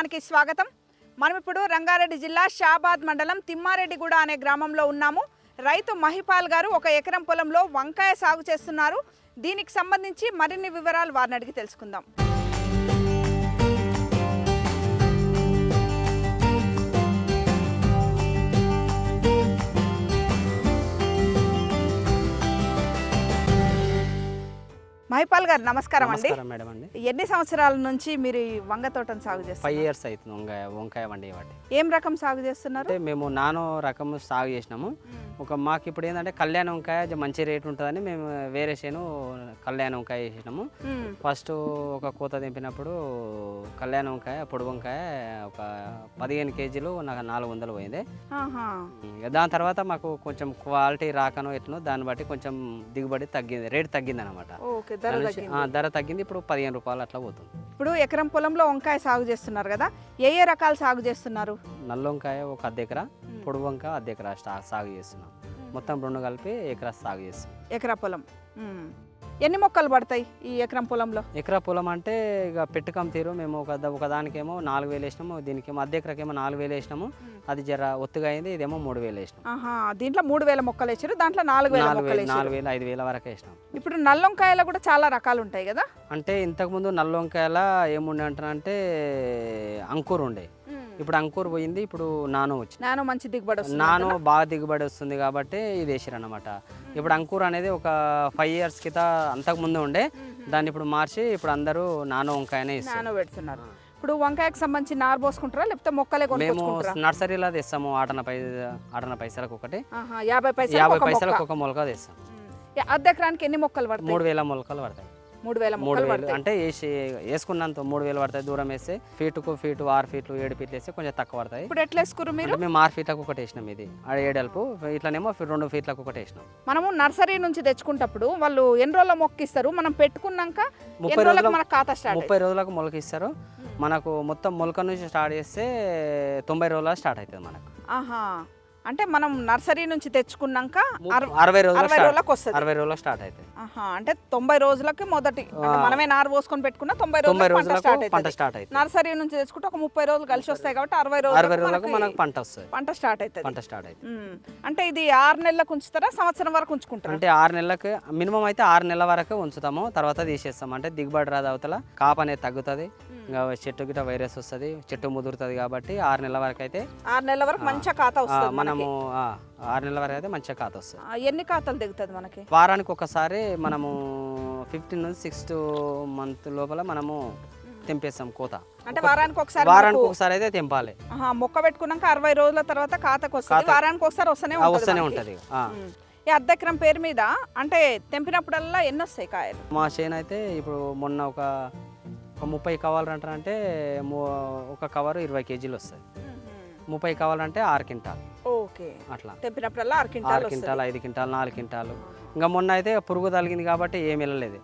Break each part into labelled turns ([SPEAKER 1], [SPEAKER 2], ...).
[SPEAKER 1] కార్యక్రమానికి స్వాగతం. మనం ఇప్పుడు రంగారెడ్డి జిల్లా షాబాద్ మండలం తిమ్మారెడ్డిగూడ అనే గ్రామంలో ఉన్నాము. రైతు మహిపాల్ గారు ఒక ఎకరం పొలంలో వంకాయ సాగు చేస్తున్నారు. దీనికి సంబంధించి మరిన్ని వివరాలు వారిని అడిగి తెలుసుకుందాం. మహిపాల్ గారు నమస్కారం అండి.
[SPEAKER 2] మేడం అండి.
[SPEAKER 1] ఎన్ని సంవత్సరాల నుంచి మీరు ఈ వంగ తోటను సాగు చేస్తారు
[SPEAKER 2] ఫైవ్ ఇయర్స్ అవుతుంది వంకాయ వంకాయ వండి వాటి
[SPEAKER 1] ఏం రకం సాగు చేస్తున్నారు?
[SPEAKER 2] అంటే మేము నానో రకం సాగు చేసినాము. ఒక మాకు ఇప్పుడు ఏంటంటే కళ్యాణ వంకాయ మంచి రేట్ ఉంటుందని మేము వేరే చేను కళ్యాణ వంకాయ వేసినాము. ఫస్ట్ ఒక కోత దింపినప్పుడు కళ్యాణ వంకాయ పొడి వంకాయ ఒక పదిహేను కేజీలు నాకు నాలుగు వందలు పోయింది. దాని తర్వాత మాకు కొంచెం క్వాలిటీ రాకనో ఎట్నో దాన్ని బట్టి కొంచెం దిగుబడి తగ్గింది రేట్ తగ్గింది అనమాట
[SPEAKER 1] ఓకే ధర తగ్గింది.
[SPEAKER 2] ఇప్పుడు పదిహేను రూపాయలు అట్లా పోతుంది.
[SPEAKER 1] ఇప్పుడు ఎకరం పొలంలో వంకాయ సాగు చేస్తున్నారు కదా ఏ ఏ రకాలు సాగు చేస్తున్నారు?
[SPEAKER 2] నల్ల వంకాయ ఒక అర్ధ ఎకరా పొడి వంకాయ అర్ధ ఎకరా సాగు చేస్తున్నాం. మొత్తం రెండు కలిపి ఎకరా సాగు చేస్తున్నాం.
[SPEAKER 1] ఎకరా పొలం. ఎన్ని మొక్కలు పడతాయి ఈ ఎకరం పొలంలో?
[SPEAKER 2] ఎకరా పొలం అంటే ఇక పెట్టుకం తీరు. మేము ఒక ద- ఒక దానికేమో నాలుగు వేలు వేసినాము దీనికేమో అర్ధ ఎకరాకేమో నాలుగు వేలు వేసినాము. అది జర ఒత్తుగా అయింది ఇదేమో మూడు వేలు వేసినాం.
[SPEAKER 1] ఆహా దీంట్లో మూడు వేల మొక్కలు వేసారు దాంట్లో నాలుగు వేల
[SPEAKER 2] నాలుగు
[SPEAKER 1] మొక్కలు
[SPEAKER 2] వేలు
[SPEAKER 1] వేసారు
[SPEAKER 2] నాలుగు వేలు ఐదు వేల వరకు వేసినాం.
[SPEAKER 1] ఇప్పుడు నల్ల వంకాయలో కూడా చాలా రకాలు ఉంటాయి కదా?
[SPEAKER 2] అంటే ఇంతకుముందు నల్ల వంకాయల ఏముండే అంటారంటే అంకూర్ ఉండే. ఇప్పుడు అంకూర్ పోయింది ఇప్పుడు నానో వచ్చింది.
[SPEAKER 1] నానో మంచి దిగుబడి వస్తుంది
[SPEAKER 2] నాను బాగా దిగుబడి వస్తుంది కాబట్టి ఇది వేసారు అనమాట ఇప్పుడు అంకూర్ అనేది ఒక ఫైవ్ ఇయర్స్ కింద అంతకు ముందు ఉండే. దాన్ని ఇప్పుడు మార్చి ఇప్పుడు అందరూ నానో వంకాయనే ఇస్తారు
[SPEAKER 1] నానో పెడుతున్నారు. ఇప్పుడు వంకాయకు సంబంధించి నారు పోసుకుంటారా లేకపోతే మొక్కలే
[SPEAKER 2] మేము నర్సరీలో తెస్తాము ఆటన పై ఆటన పైసలకు ఒకటి.
[SPEAKER 1] యాభై పైసలు
[SPEAKER 2] యాభై. పైసలకు ఒక మొలక తెస్తాం.
[SPEAKER 1] అర్ధ ఎకరానికి ఎన్ని మొక్కలు పడతాయి?
[SPEAKER 2] మూడు వేల మొలకలు పడతాయి.
[SPEAKER 1] మూడు వేల
[SPEAKER 2] మూడు వేలు. అంటే వేసి వేసుకున్నంత మూడు వేలు పడతాయి దూరం వేస్తే. ఫీటుకు ఫీటు ఆరు ఫీట్లు ఏడు ఫీట్లు వేస్తే కొంచెం తక్కువ పడతాయి.
[SPEAKER 1] ఇప్పుడు ఎట్లా వేసుకురు మీరు?
[SPEAKER 2] మేము ఆరు ఫీట్లకు ఒకటి వేసినాం ఇది. ఏడల్పు ఇట్లనేమో రెండు ఫీట్లకు ఒకటి వేసినాం.
[SPEAKER 1] మనము నర్సరీ నుంచి తెచ్చుకుంటప్పుడు వాళ్ళు ఎన్ని రోజుల మొక్క ఇస్తారు మనం పెట్టుకున్నాక
[SPEAKER 2] ముప్పై
[SPEAKER 1] రోజులకు
[SPEAKER 2] రోజుల
[SPEAKER 1] మన ఖాతా స్టార్ట్
[SPEAKER 2] ముప్పై రోజులకు మొలక ఇస్తారు మనకు మొత్తం మొలక నుంచి స్టార్ట్ చేస్తే తొంభై రోజుల స్టార్ట్ అవుతుంది మనకు.
[SPEAKER 1] ఆహా. అంటే మనం నర్సరీ నుంచి తెచ్చుకున్నాక అర-
[SPEAKER 2] అరవై రోజుల
[SPEAKER 1] అరవై రోజులకు వస్తుంది.
[SPEAKER 2] అరవై రోజుల స్టార్ట్ అవుతుంది
[SPEAKER 1] ఆహా అంటే తొంభై రోజులకి మొదటి. మనమే నారు పోసుకొని పెట్టుకున్న తొంభై రోజులకు పంట స్టార్ట్
[SPEAKER 2] పంట
[SPEAKER 1] అవుతుంది
[SPEAKER 2] స్టార్ట్ అవుతుంది
[SPEAKER 1] నర్సరీ నుంచి తెచ్చుకుంటే ఒక ముప్పై రోజులు కలిసి వస్తాయి కాబట్టి అరవై
[SPEAKER 2] అరవై
[SPEAKER 1] రోజులకు
[SPEAKER 2] మనకు పంట వస్తుంది.
[SPEAKER 1] పంట స్టార్ట్ అవుతుంది
[SPEAKER 2] పంట స్టార్ట్ అవుతుంది
[SPEAKER 1] ఉమ్. అంటే ఇది ఆరు నెలలకు ఉంచుతారా? సంవత్సరం వరకు ఉంచుకుంటారా?
[SPEAKER 2] అంటే ఆరు నెలలకు మినిమం అయితే ఆరు నెలల వరకు ఉంచుతాము తర్వాత తీసేస్తాం అంటే దిగుబడి రాదు అవతల కాపు అనేది తగ్గుతుంది. ఇంకా చెట్టు గిట్ట వైరస్ వస్తుంది చెట్టు ముదురుతుంది కాబట్టి ఆరు నెలల వరకు అయితే
[SPEAKER 1] ఆరు నెలల వరకు మంచిగా ఖాతా వస్తుంది
[SPEAKER 2] మనము ఆరు నెలల వరకు అయితే మంచిగా కాత వస్తుంది.
[SPEAKER 1] ఎన్ని ఖాతాలు దిగుతుంది మనకి?
[SPEAKER 2] వారానికి ఒకసారి మనము ఫిఫ్టీన్ నుంచి సిక్స్ మంత్ లోపల మనము తెంపేస్తాం కోత.
[SPEAKER 1] అంటే వారానికి ఒకసారి
[SPEAKER 2] వారానికి ఒకసారి అయితే తెంపాలి.
[SPEAKER 1] మొక్క పెట్టుకున్నాక అరవై రోజుల తర్వాత ఖాతాకు వస్తుంది
[SPEAKER 2] ఖాతా-
[SPEAKER 1] వారానికి ఒకసారి వస్తూనే
[SPEAKER 2] వస్తూనే. ఉంటుంది.
[SPEAKER 1] ఈ అర్ధ ఎకరం పేరు మీద అంటే తెంపినప్పుడల్లా ఎన్ని వస్తాయి కాయలు?
[SPEAKER 2] మా చేను అయితే ఇప్పుడు మొన్న ఒక ముప్పై కావాలంటారంటే ఒక కవర్ ఇరవై కేజీలు వస్తాయి. ముప్పై కావాలంటే ఆరు క్వింటాల్.
[SPEAKER 1] ఓకే.
[SPEAKER 2] అట్లా.
[SPEAKER 1] తెంపినప్పుడల్లా ఆరు
[SPEAKER 2] ఆరు
[SPEAKER 1] క్వింటాలు
[SPEAKER 2] క్వింటాల్ ఐదు క్వింటాల్ నాలుగు క్వింటాలు. ఇంకా మొన్న అయితే పురుగు తగిలింది కాబట్టి ఏం వెళ్ళలేదు.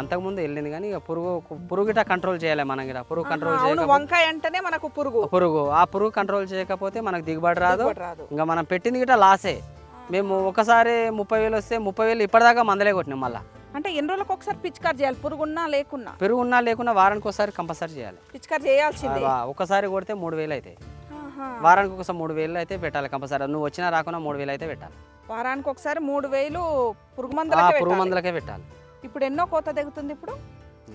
[SPEAKER 2] అంతకుముందు వెళ్ళింది కానీ ఇక పురుగు పురుగు గిట్ట కంట్రోల్ చేయాలి మనం గిట్ట. పురుగు కంట్రోల్ చేయకపోతే
[SPEAKER 1] వంకాయ అంటేనే మనకు పురుగు.
[SPEAKER 2] పురుగు. ఆ పురుగు కంట్రోల్ చేయకపోతే మనకు దిగుబడి రాదు.
[SPEAKER 1] దిగుబడి రాదు.
[SPEAKER 2] ఇంకా మనం పెట్టింది గిట్ట లాసే మేము ఒకసారి ముప్పై వేలు వస్తే ముప్పై వేలు ఇప్పటిదాకా మందలే కొట్టినాం మళ్ళీ.
[SPEAKER 1] అంటే ఎన్ని రోజులకు ఒకసారి పిచికారి చేయాలి? పురుగున్నా లేకున్నా?
[SPEAKER 2] పెరుగు ఉన్నా లేకున్నా వారానికి ఒకసారి కంపల్సరీ చేయాలి.
[SPEAKER 1] పిచికారి చేయాల్సిందే.
[SPEAKER 2] ఒకసారి కొడితే మూడు వేలు
[SPEAKER 1] ఆహా.
[SPEAKER 2] వారానికి ఒకసారి మూడు వేలు అయితే పెట్టాలి కంపల్సరీ. నువ్వు వచ్చినా రాకున్నా మూడు వేలు అయితే పెట్టాలి.
[SPEAKER 1] వారానికి ఒకసారి మూడు వేలు పురుగు
[SPEAKER 2] ఆ
[SPEAKER 1] మందులకే
[SPEAKER 2] పురుగు. మందులకే పెట్టాలి.
[SPEAKER 1] ఇప్పుడు ఎన్నో కోత దిగుతుంది ఇప్పుడు?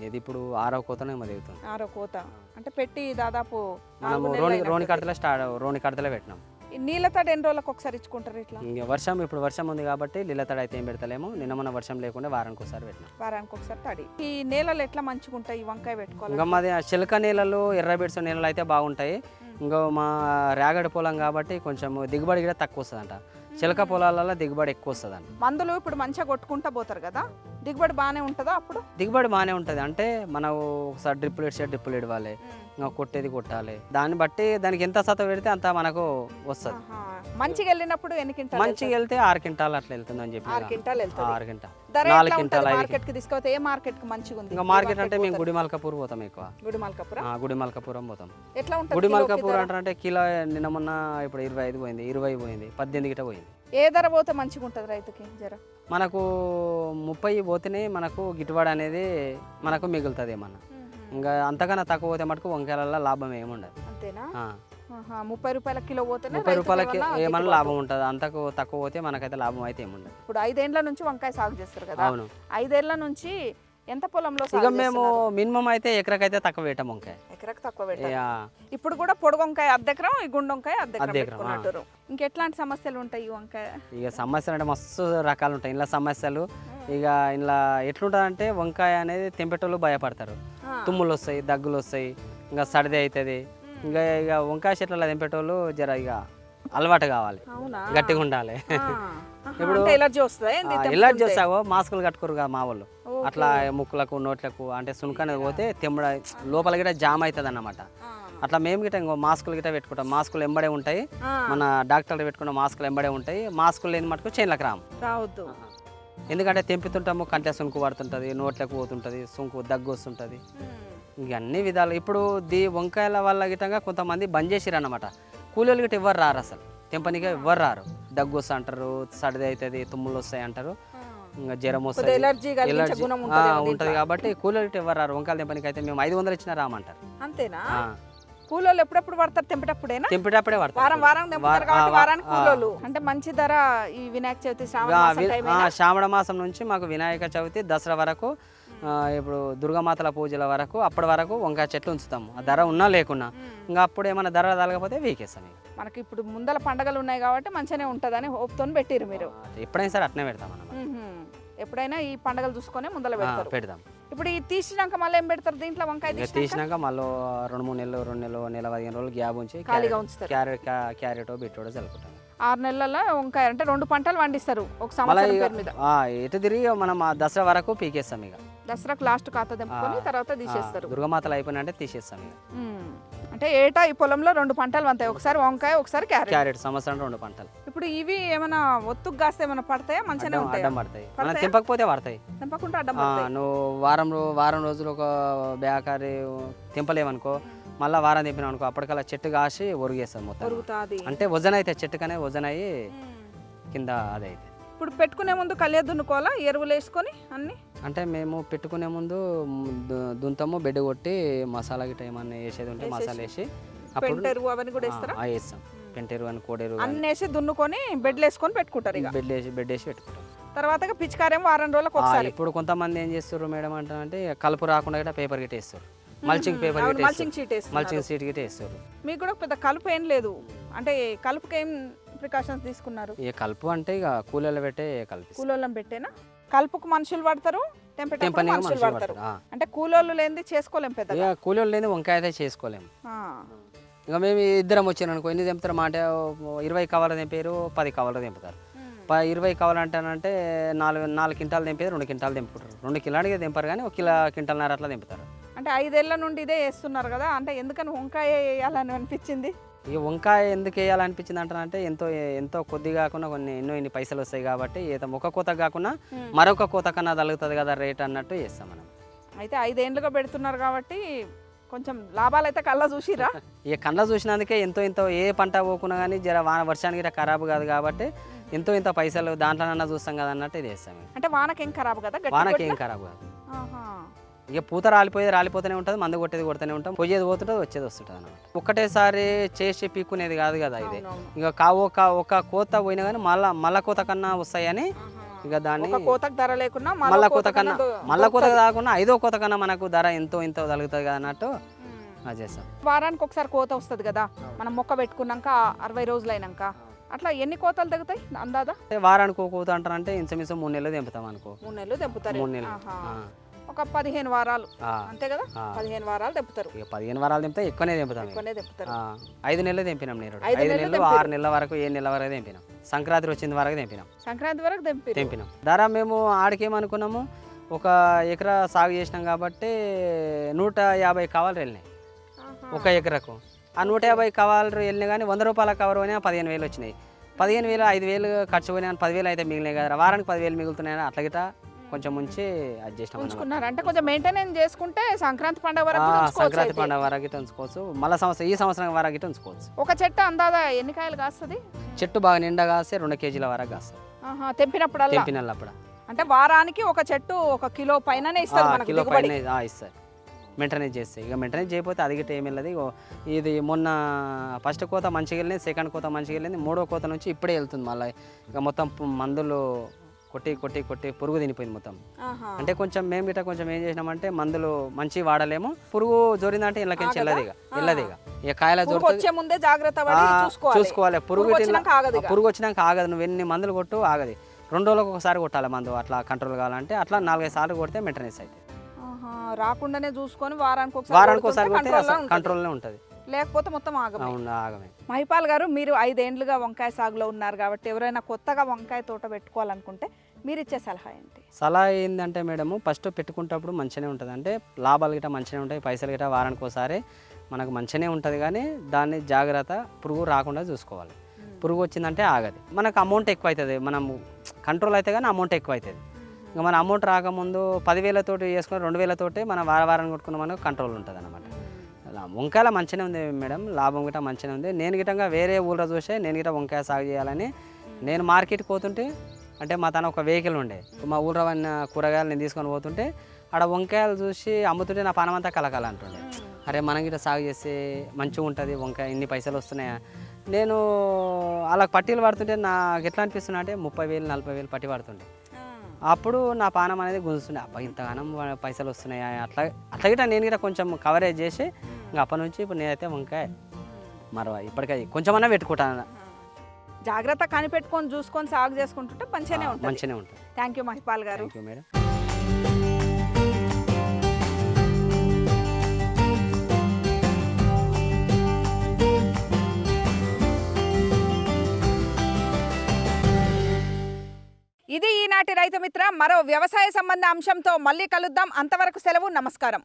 [SPEAKER 2] ఇది ఇప్పుడు ఆరో కోతనే మదుగుతుంది
[SPEAKER 1] ఆరో కోత. అంటే పెట్టి దాదాపు
[SPEAKER 2] మనము
[SPEAKER 1] అయినట్టుంది.
[SPEAKER 2] రోని కడతలే స్టార్ట్ రోని కడతలే పెట్టినాం.
[SPEAKER 1] నీళ్ళ తడి ఎన్ని రోజులకు ఒకసారి ఇచ్చుకుంటారు ఇట్లా?
[SPEAKER 2] ఇంక వర్షం ఇప్పుడు వర్షం ఉంది కాబట్టి లీలతడ అయితే ఏం పెడతలేము. నిన్న వర్షం లేకుండా వారానికి ఒకసారి పెట్టినాం.
[SPEAKER 1] వారానికి ఒకసారి తడి. ఈ నేలలు ఎట్లా మంచిగా ఉంటాయి? ఈ వంకాయ పెట్టుకోవాలి
[SPEAKER 2] ఇంకా మాది చిలక నీళ్ళలు ఎర్రబెడ్స్ నీళ్ళలు అయితే బాగుంటాయి. ఇంకా మా రేగడి పొలం కాబట్టి కొంచెం దిగుబడి కూడా తక్కువ వస్తుందంట. చిలక పొలాలలో దిగుబడి ఎక్కువ వస్తుందంట.
[SPEAKER 1] మందులు ఇప్పుడు మంచిగా కొట్టుకుంటా పోతారు కదా? దిగుబడి బాగానే ఉంటుందా అప్పుడు?
[SPEAKER 2] దిగుబడి బాగానే ఉంటుంది. అంటే మనం ఒకసారి డ్రిప్పులు ఇడిచే డ్రిప్పులు ఇడవాలి ఇంకా కొట్టేది కొట్టాలి. దాన్ని బట్టి దానికి ఎంత సత పెడితే అంత మనకు వస్తుంది.
[SPEAKER 1] మంచిగా వెళ్ళినప్పుడు ఎన్ని క్వింటాలు
[SPEAKER 2] మంచిగా వెళ్తే ఆరు క్వింటాల్ అట్లా వెళ్తుంది అని చెప్పి
[SPEAKER 1] ఆరు క్వింటాల్ వెళ్తుంది.
[SPEAKER 2] ఆరు క్వింటాల్. నాలుగు క్వింటాల్,
[SPEAKER 1] మార్కెట్కి తీసుకపోతే ఏ మార్కెట్కి మంచిగా ఉంది?
[SPEAKER 2] ఇంకా మార్కెట్ అంటే మేము గుడి మల్కాపూర్ పోతాం ఎక్కువ.
[SPEAKER 1] గుడి మల్కాపురం
[SPEAKER 2] ఆ, గుడి మల్కాపురం పోతాం.
[SPEAKER 1] ఎట్లా ఉంటుంది
[SPEAKER 2] గుడి
[SPEAKER 1] కిలోకి
[SPEAKER 2] మల్కాపూర్
[SPEAKER 1] ధర?
[SPEAKER 2] అంటారంటే కిలో నిన్న మొన్న ఇప్పుడు ఇరవై ఐదు పోయింది ఇరవై పోయింది పద్దెనిమిది గిట పోయింది.
[SPEAKER 1] ఏ ధర పోతే మంచిగా ఉంటుంది రైతుకి జర?
[SPEAKER 2] మనకు ముప్పై పోతేనే మనకు గిట్టుబాటు అనేది మనకు మిగులుతుంది ఏమన్నా. ఇంకా అంతకన్నా తక్కువ పోతే మటుకు వంకాయలలో లాభం ఏమి ఉండదు.
[SPEAKER 1] అంతేనా? ముప్పై రూపాయల కిలో పోతేనే
[SPEAKER 2] ముప్పై రూపాయలకి
[SPEAKER 1] ఏమన్నా.
[SPEAKER 2] లాభం ఉంటుంది. అంతకు తక్కువ పోతే మనకైతే లాభం అయితే ఏమి ఉండదు.
[SPEAKER 1] ఇప్పుడు ఐదేండ్ల నుంచి వంకాయ సాగు చేస్తారు కదా.
[SPEAKER 2] అవును.
[SPEAKER 1] ఐదేళ్ళ నుంచి ఎంత పొలంలో
[SPEAKER 2] ఇక మేము? మినిమం అయితే ఎకరకైతే తక్కువ పెట్టాం వంకాయ.
[SPEAKER 1] ఎకరకు తక్కువ పెట్టారు
[SPEAKER 2] ఇక
[SPEAKER 1] ఇప్పుడు కూడా పొడుగు వంకాయ అద్దెకరం ఈ గుండు వంకాయ. పెట్టుకున్నట్టు ఇంకెట్లాంటి సమస్యలు ఉంటాయి ఈ వంకాయ?
[SPEAKER 2] ఇక సమస్యలు అంటే మస్తు రకాలు ఉంటాయి ఇంట్లో సమస్యలు. ఇక ఇంట్లో ఎట్లుంటుందంటే వంకాయ అనేది తెంపేటోళ్ళు భయపడతారు. తుమ్ములు వస్తాయి దగ్గులు వస్తాయి ఇంకా సర్ది అవుతుంది ఇంకా ఇక వంకాయ చెట్లలో తెంపేటోళ్ళు జర ఇక అలవాటు కావాలి. గట్టిగా ఉండాలి.
[SPEAKER 1] ఎలర్జీ వస్తుందా ఏంది
[SPEAKER 2] ఇలా? చేస్తావో మాస్కులు కట్టుకోరు కదా మా వాళ్ళు. అట్లా ముక్కులకు నోట్లకు అంటే సునకనేది పోతే తెమ్మడ లోపల గిట్ట జామ్ అవుతుంది అన్నమాట. అట్లా మేము గిట్ట ఇంకో మాస్కులు గిట్ట పెట్టుకుంటాం. మాస్కులు ఎంబడే ఉంటాయి. మన డాక్టర్లు పెట్టుకున్న మాస్కులు ఎంబడే ఉంటాయి. మాస్కులు లేని మటుకు చేనులకు రాము
[SPEAKER 1] రావద్దు.
[SPEAKER 2] ఎందుకంటే తెంపుతుంటాము కంటే సుంకు పడుతుంటుంది నోట్లకు పోతుంటుంది సుంకు దగ్గు వస్తుంటుంది. ఇంక అన్ని విధాలు. ఇప్పుడు దీ వంకాయల వల్ల గిట్టంగా కొంతమంది బంద్ చేసిరు అన్నమాట కూలీలు గిట్ట ఎవ్వరు రారు అసలు. తెంపనిగా ఎవ్వరు రారు. దగ్గు వస్తా అంటారు సర్ది అవుతుంది తుమ్ములు వస్తాయి అంటారు. ఇంకా జ్వరం వస్తుంది.
[SPEAKER 1] ఎలర్జీ ఉంటుంది
[SPEAKER 2] కాబట్టి కూలీలు గిట్ట ఎవ్వరు రారు. వంకాయలు తెంపనికి అయితే మేము ఐదు వందలు ఇచ్చినా రామంటారు.
[SPEAKER 1] అంతేనా. కూలోళ్ళు ఎప్పుడెప్పుడు పడతారు? తెంపేటప్పుడేనా?
[SPEAKER 2] తెంపేటప్పుడే పడతారు.
[SPEAKER 1] వారం వారం తెంపుతారు కాబట్టి వారానికి. కూలోళ్ళు. అంటే మంచి ధర ఈ వినాయక చవితి శ్రావణ మాసం
[SPEAKER 2] శ్రావణ నుంచి మాకు వినాయక చవితి దసరా వరకు ఇప్పుడు దుర్గామాతల పూజల వరకు అప్పటి వరకు వంకాయ చెట్లు ఉంచుతాము. ఆ ధర ఉన్నా లేకున్నా. ఇంకా అప్పుడు ఏమైనా ధర తగలకపోతే వీకేస్తాం.
[SPEAKER 1] మనకి ఇప్పుడు ముందల పండగలు ఉన్నాయి కాబట్టి మంచిగానే ఉంటుందని హోప్తో పెట్టిరు మీరు.
[SPEAKER 2] ఎప్పుడైనా సరే అట్నే పెడతాం అన్నమాట.
[SPEAKER 1] మ్మ్హ్మ్. ఎప్పుడైనా ఈ పండగలు చూసుకొని ముందల పెడతారు.
[SPEAKER 2] పెడదాం.
[SPEAKER 1] ఇప్పుడు ఈ తీసినాక మళ్ళీ ఏం పెడతారు దీంట్లో వంకాయ తీసినాక?
[SPEAKER 2] మళ్ళీ రెండు మూడు నెలలు రెండు నెలలు నెల పదిహేను రోజులు గ్యాప్ ఉంచి
[SPEAKER 1] ఖాళీగా ఉంచుతారు.
[SPEAKER 2] క్యారెట్ క్యారెట్ బీట్రూట్ చల్లుకుంటాం.
[SPEAKER 1] ఆరు నెలల్లో వంకాయ అంటే రెండు పంటలు పండిస్తారు ఒక సంవత్సరం మీద.
[SPEAKER 2] ఎటు తిరిగి మనం ఆ దసరా వరకు పీకేస్తాం ఇక.
[SPEAKER 1] దసరాకు లాస్ట్ ఖాతా తెంపుకొని
[SPEAKER 2] ఆ,
[SPEAKER 1] తర్వాత తీసేస్తారు.
[SPEAKER 2] దుర్గామాతలు అయిపోయినంటే తీసేస్తాం ఇక.
[SPEAKER 1] మ్మ్. అంటే ఏటా ఈ పొలంలో రెండు పంటలు వంతాయి ఒకసారి వంకాయ ఒకసారి క్యారెట్.
[SPEAKER 2] క్యారెట్ సంవత్సరం రెండు పంటలు.
[SPEAKER 1] ఇప్పుడు ఇవి ఏమైనా ఒత్తుకు కాస్తే ఏమైనా పడతాయా? మంచిగానే
[SPEAKER 2] అడ్డం
[SPEAKER 1] ఉంటాయి?
[SPEAKER 2] అడ్డం పడతాయి. మనం? తెంపకపోతే పడతాయి
[SPEAKER 1] తెంపకుండా అడ్డం
[SPEAKER 2] నువ్వు వారం వారం రోజులు ఒక బేకారి తెంపలేవనుకో మళ్ళీ వారం తెంపినావు అనుకో అప్పటికల్లా చెట్టు కాసి ఒరిగేస్తాం మొత్తం. అంటే వజన్ అయితే చెట్టుకనే వజన్ అయ్యి కింద అదైతే.
[SPEAKER 1] ఇప్పుడు పెట్టుకునే ముందు కలియ దున్నుకోవాలా? ఎరువులు వేసుకొని అన్ని?
[SPEAKER 2] అంటే మేము పెట్టుకునే ముందు దుంతము బెడ్ కొట్టి మసాలా గిట్ట ఏమన్నా వేసేది ఉంటే మసాలా వేసి అప్పుడు
[SPEAKER 1] పెంట ఎరువు అవన్నీ కూడా వేస్తారా?
[SPEAKER 2] ఆ, వేస్తాం. పెంటెరు అని కోడెరు
[SPEAKER 1] అన్ని వేసి దున్నుకొని బెడ్లు వేసుకొని పెట్టుకుంటారు ఇక.
[SPEAKER 2] బెడ్ వేసి బెడ్ వేసి పెట్టుకుంటాం.
[SPEAKER 1] తర్వాత పిచికారేమో వారం రోజులకు
[SPEAKER 2] ఆ,
[SPEAKER 1] ఒకసారి.
[SPEAKER 2] ఇప్పుడు కొంతమంది ఏం చేస్తారు మేడం అంటే కలుపు రాకుండా గిట్ట పేపర్ గిట్ట వేస్తారు. మల్చింగ్ పేపర్ గిట్ట
[SPEAKER 1] మల్చింగ్ షీట్ వేస్తున్నారు.
[SPEAKER 2] మల్చింగ్ సీట్ గిట్ట వేస్తారు.
[SPEAKER 1] మీకు కూడా పెద్ద కలుపు ఏం లేదు. అంటే కలుపుకి ఏం ప్రికాషన్స్ తీసుకున్నారు.
[SPEAKER 2] ఇక కలుపు అంటే ఇక కూలీలు పెట్టే కలిపి.
[SPEAKER 1] కూలోళ్ళని పెట్టేనా? కలుపుకు మనుషులు పడతారు తెంపేటప్పుడు
[SPEAKER 2] తెంపని
[SPEAKER 1] మనుషులు
[SPEAKER 2] మనుషులు
[SPEAKER 1] పడతారు
[SPEAKER 2] పడతారు ఆ.
[SPEAKER 1] అంటే కూలోళ్ళు లేనిది చేసుకోలేం పెద్దగా.
[SPEAKER 2] ఇక కూలీలు లేని వంకాయ అయితే చేసుకోలేము
[SPEAKER 1] ఆ.
[SPEAKER 2] ఇక మేము ఇద్దరం వచ్చాను అనుకో ఎన్ని తెంపుతారు? మా అంటే ఇరవై కవర్లు తెంపారు పది కవర్లు తెంపుతారు. ప- ఇరవై కవర్లు అంటానంటే నాలుగు నాలుగు క్వింటాలు తెంపేది రెండు క్వింటాలు తెంపుకుంటారు. రెండు కిలోడికి తెంపారు కానీ ఒక కిలో క్వింటాల్నర అట్లా తెంపుతారు.
[SPEAKER 1] అంటే ఐదేళ్ళ నుండి ఇదే వేస్తున్నారు కదా అంటే ఎందుకని వంకాయ వేయాలని అనిపించింది
[SPEAKER 2] ఇక వంకాయ ఎందుకు వేయాలనిపించింది అంటానంటే ఎంతో ఎంతో కొద్ది కాకుండా కొన్ని ఎన్నో ఎన్ని పైసలు వస్తాయి కాబట్టి ఏదో ఒక కోత కాకుండా. మరొక కోత కన్నా తగులుతుంది కదా రేట్ అన్నట్టు చేస్తాం మనం
[SPEAKER 1] అయితే ఐదేండ్లుగా పెడుతున్నారు కాబట్టి కొంచెం లాభాలు అయితే కళ్ళ చూసిరా
[SPEAKER 2] ఇక కండ్ల చూసినందుకే ఎంతో ఎంతో ఏ పంట పోకున్నా కానీ జర వాన వర్షానికి ఇట్లా ఖరాబ్ కాదు కాబట్టి ఎంతో ఇంత పైసలు దాంట్లోనన్నా చూస్తాం కదా అన్నట్టు ఇది వేస్తాం.
[SPEAKER 1] అంటే వానకేం ఖరాబ్ కదా
[SPEAKER 2] వానకి ఏం? ఖరాబ్ కాదు. ఇక పూత రాలిపోయేది రాలిపోతూనే ఉంటుంది మందు కొట్టేది కొడుతూనే ఉంటాం. పోయేది పోతుంటుంది వచ్చేది వస్తుంటుంది అన్నమాట. ఒక్కటేసారి చేసి పీక్కునేది కాదు కదా ఇది. ఇక కా ఒక ఒక కోత పోయినా కానీ మళ్ళా మళ్ళా కోత కన్నా వస్తాయని. ఇక దాన్ని
[SPEAKER 1] కోతకు ధర లేకున్నా
[SPEAKER 2] మళ్ళా కోత కన్నా మళ్ళా కోత. కాకుండా ఐదో కోత కన్నా మనకు ధర ఎంతో ఎంతో తగులుతుంది కదా అన్నట్టు చేస్తాం.
[SPEAKER 1] వారానికి ఒకసారి కోత వస్తుంది కదా. మనం మొక్క పెట్టుకున్నాక అరవై రోజులు అయినాక అట్లా ఎన్ని కోతలు తగ్గుతాయి అందాదా?
[SPEAKER 2] వారానికి ఒక కోత అంటారంటే ఇంచుమించు మూడు నెలలు తెంపుతాం అనుకో.
[SPEAKER 1] మూడు నెలలు తెంపుతారు.
[SPEAKER 2] మూడు నెలలు.
[SPEAKER 1] ఒక పదిహేను వారాలు. అంతే కదా. పదిహేను వారాలు తెంపుతారు.
[SPEAKER 2] ఇక పదిహేను వారాలు తెంపితే ఎక్కువనే తెంపుతాం.
[SPEAKER 1] ఎక్కువనే తెంపుతారు.
[SPEAKER 2] ఐదు నెలలు తెంపినాం నేను
[SPEAKER 1] ఐదు నెలలు.
[SPEAKER 2] ఆరు నెలల వరకు ఏడు నెలల వరకు తెంపినాం. సంక్రాంతి వచ్చిన వరకు తెంపినాం.
[SPEAKER 1] సంక్రాంతి వరకు తెంపిరు.
[SPEAKER 2] తెంపినాం. ధర మేము ఆడికేమనుకున్నాము? ఒక ఎకరా సాగు చేసినాం కాబట్టి నూట యాభై కవర్లు వెళ్ళినాయి. ఒక ఎకరకు. ఆ నూట యాభై కవర్లు వెళ్ళినాయి కానీ వంద రూపాయల కవర్ పోయినా పదిహేను వేలు వచ్చినాయి. పదిహేను వేలు ఐదు వేలు ఖర్చు పోయినా పదివేలు అయితే మిగిలినాయి కదా వారానికి పదివేలు మిగులుతున్నాయని అట్లా కొంచెం ఉంచి అన్నమాట.
[SPEAKER 1] ఉంచుకున్నారు. అంటే కొంచెం మెయింటెనెన్స్ చేసుకుంటే సంక్రాంతి పండుగ వరకు
[SPEAKER 2] సంక్రాంతి. పండుగ వరకు ఉంచుకోవచ్చు. మళ్ళీ సంవత్సరం ఈ సంవత్సరం వరకు ఉంచుకోవచ్చు.
[SPEAKER 1] ఒక చెట్టు అందాదా? ఎన్ని కాయలు కాస్తుంది?
[SPEAKER 2] చెట్టు బాగా నిండా కాస్తే రెండు కేజీల వరకు కాస్తుంది.
[SPEAKER 1] ఆహా, తెంపినప్పుడల్లా?
[SPEAKER 2] తెంపినప్పుడు
[SPEAKER 1] అంటే వారానికి ఒక చెట్టు ఒక కిలో పైననే ఇస్తుంది మనకు
[SPEAKER 2] కిలో పైన ఇస్తారు మెయింటెనెన్స్ చేస్తాయి ఇక మెయింటెనెన్స్ చేయకపోతే అది గిట్ట ఏమి ఇది మొన్న ఫస్ట్ కోత మంచిగా వెళ్ళింది సెకండ్ కోత మంచిగా వెళ్ళింది మూడో కోత నుంచి ఇప్పుడే వెళ్తుంది మళ్ళీ. ఇక మొత్తం మందులు కొట్టి కొట్టి కొట్టి పురుగు తినిపోయింది మొత్తం. అంటే కొంచెం మేము గిట్ట కొంచెం ఏం చేసినామంటే మందులు మంచి వాడలేము. పురుగు జోరిందంటే ఇళ్ళకించి వెళ్ళదు ఇక వెళ్ళదు ఇక ఇక కాయల
[SPEAKER 1] వచ్చే ముందే జాగ్రత్త చూసుకోవాలి.
[SPEAKER 2] పురుగు
[SPEAKER 1] పురుగు వచ్చినాక ఆగదు
[SPEAKER 2] నువ్వు ఎన్ని మందులు కొట్టు ఆగది. రెండు రోజులకు ఒకసారి కొట్టాలి మందు. అట్లా కంట్రోల్ కావాలంటే అట్లా నాలుగైదు సార్లు కొడితే మెయింటెనెన్స్
[SPEAKER 1] ఆహా, రాకుండానే చూసుకొని వారానికి
[SPEAKER 2] వారానికి ఒకసారి కొడితే
[SPEAKER 1] control లో
[SPEAKER 2] అసలు
[SPEAKER 1] ఉంటుంది. లేకపోతే మొత్తం ఆగమే.
[SPEAKER 2] అవును ఆగమే.
[SPEAKER 1] మహిపాల్ గారు మీరు ఐదేండ్లుగా వంకాయ సాగులో ఉన్నారు కాబట్టి ఎవరైనా కొత్తగా వంకాయ తోట పెట్టుకోవాలనుకుంటే మీరు ఇచ్చే సలహా ఏంటి?
[SPEAKER 2] సలహా ఏంటంటే మేడము ఫస్ట్ పెట్టుకుంటప్పుడు మంచిగానే ఉంటుంది. అంటే లాభాలు గిట్ట మంచిగానే ఉంటాయి పైసలు గిట్ట వారానికి ఒకసారి మనకు మంచిగానే ఉంటుంది కానీ దాన్ని జాగ్రత్త పురుగు రాకుండా చూసుకోవాలి. పురుగు వచ్చిందంటే ఆగదు. మనకు అమౌంట్ ఎక్కువ అవుతుంది మనం కంట్రోల్ అయితే కానీ అమౌంట్ ఎక్కువ అవుతుంది ఇంకా మన అమౌంట్ రాకముందు పదివేలతోటి చేసుకుని రెండు వేలతోటి మనం వార వారాన్ని కొట్టుకున్న మనకు కంట్రోల్ ఉంటుంది అనమాట వంకాయల మంచిగానే ఉంది మేడం లాభం గిట్ట మంచిగానే ఉంది. నేను గిట్టంగా వేరే ఊళ్ళో చూసే నేను గిట్ట వంకాయ సాగు చేయాలని. నేను మార్కెట్కి పోతుంటే అంటే మా తన ఒక వెహికల్ ఉండే. మా ఊళ్ళో ఉన్న కూరగాయలు నేను తీసుకొని పోతుంటే ఆడ వంకాయలు చూసి అమ్ముతుంటే నా పనమంతా కలకాల అంటుండే. అరే మనం గిట్ట సాగు చేస్తే మంచిగా ఉంటుంది వంకాయ ఇన్ని పైసలు వస్తున్నాయా? నేను అలా పట్టీలు పడుతుంటే నాకు ఎట్లా అనిపిస్తున్నా అంటే ముప్పై వేలు నలభై వేలు పట్టి పడుతుండే. అప్పుడు నా పానం అనేది గుంజుతుండే. అబ్బా ఇంతగానం పైసలు వస్తున్నాయా? అట్లా అట్లా గిట్ట నేను గిట్ట కొంచెం కవరేజ్ చేసి ఇంకా అప్పటి నుంచి ఇప్పుడు నేనైతే వంకాయ మరవ ఇప్పటికీ కొంచెమన్నా పెట్టుకుంటాను.
[SPEAKER 1] జాగ్రత్త కనిపెట్టుకొని చూసుకొని సాగు చేసుకుంటుంటే మంచిగానే ఉంటుంది.
[SPEAKER 2] మంచిగానే ఉంటుంది.
[SPEAKER 1] థ్యాంక్ యూ మహిపాల్ గారు.
[SPEAKER 2] థ్యాంక్ యూ మేడం
[SPEAKER 1] ఇది ఈనాటి రైతు మిత్ర మరో వ్యవసాయ సంబంధ అంశంతో మళ్ళీ కలుద్దాం. అంతవరకు సెలవు నమస్కారం.